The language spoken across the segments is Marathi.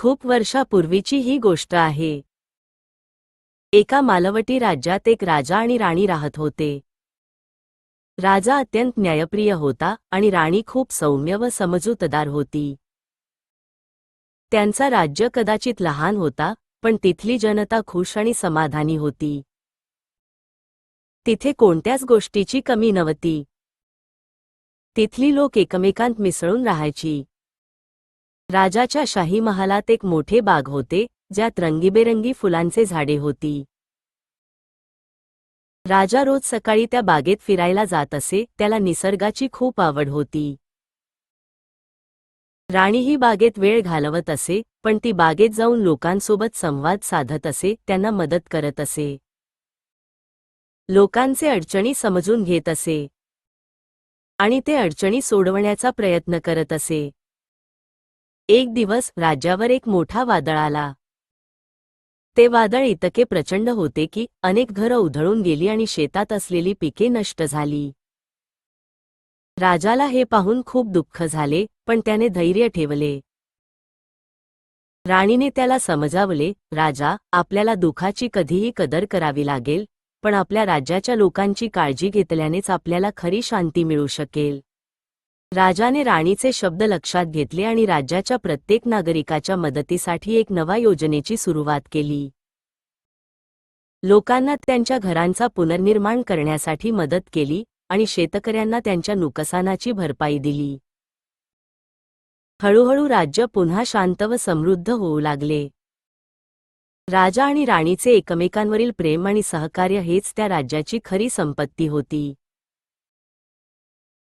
खूप वर्षापूर्वीची ही गोष्ट आहे. एका मालवटी राज्यात एक राजा आणि राणी राहत होते. राजा अत्यंत न्यायप्रिय होता आणि राणी खूप सौम्य व समजूतदार होती. त्यांचा राज्य कदाचित लहान होता पण तिथली जनता खुश आणि समाधानी होती. तिथे कोणत्याच गोष्टीची कमी नव्हती. तिथली लोक एकमेकांत मिसळून राहायची. राजाच्या शाही महालात एक मोठे बाग होते ज्यात रंगीबेरंगी फुलांचे झाडे होती. राजा रोज सकाळी त्या बागेत फिरायला जात असे त्याला निसर्गाची खूप आवड होती. राणीही बागेत वेळ घालवत असे पण ती बागेत जाऊन लोकांसोबत संवाद साधत असे त्यांना मदत करत असे. लोकांचे अडचणी समजून घेत असे. आणि ते अडचणी सोडवण्याचा प्रयत्न करत असे. एक दिवस राज्यावर एक मोठा वादळ आला. ते वादळ इतके प्रचंड होते की अनेक घरं उधळून गेली आणि शेतात असलेली पिके नष्ट झाली. राजाला हे पाहून खूप दुःख झाले पण त्याने धैर्य ठेवले. राणीने त्याला समजावले राजा आपल्याला दुःखाची कधीही कदर करावी लागेल पण आपल्या राज्याच्या लोकांची काळजी घेतल्यानेच आपल्याला खरी शांती मिळू शकेल. राजाने राणीचे शब्द लक्षात घेतले आणि राज्याच्या प्रत्येक नागरिकाच्या मदतीसाठी एक नवा योजनेची सुरुवात केली. लोकांना त्यांच्या घरांचा पुनर्निर्माण करण्यासाठी मदत केली आणि शेतकऱ्यांना त्यांच्या नुकसानाची भरपाई दिली. हळूहळू राज्य पुन्हा शांत व समृद्ध होऊ लागले. राजा आणि राणीचे एकमेकांवरील प्रेम आणि सहकार्य हेच त्या राज्याची खरी संपत्ती होती.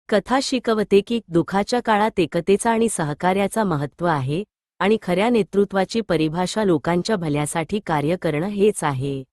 कथा शिकवते की दुःखाच्या काळात एकतेचा आणि सहकार्याचा महत्त्व आहे आणि खऱ्या नेतृत्वाची परिभाषा लोकांच्या भल्यासाठी कार्य करणं हेच आहे.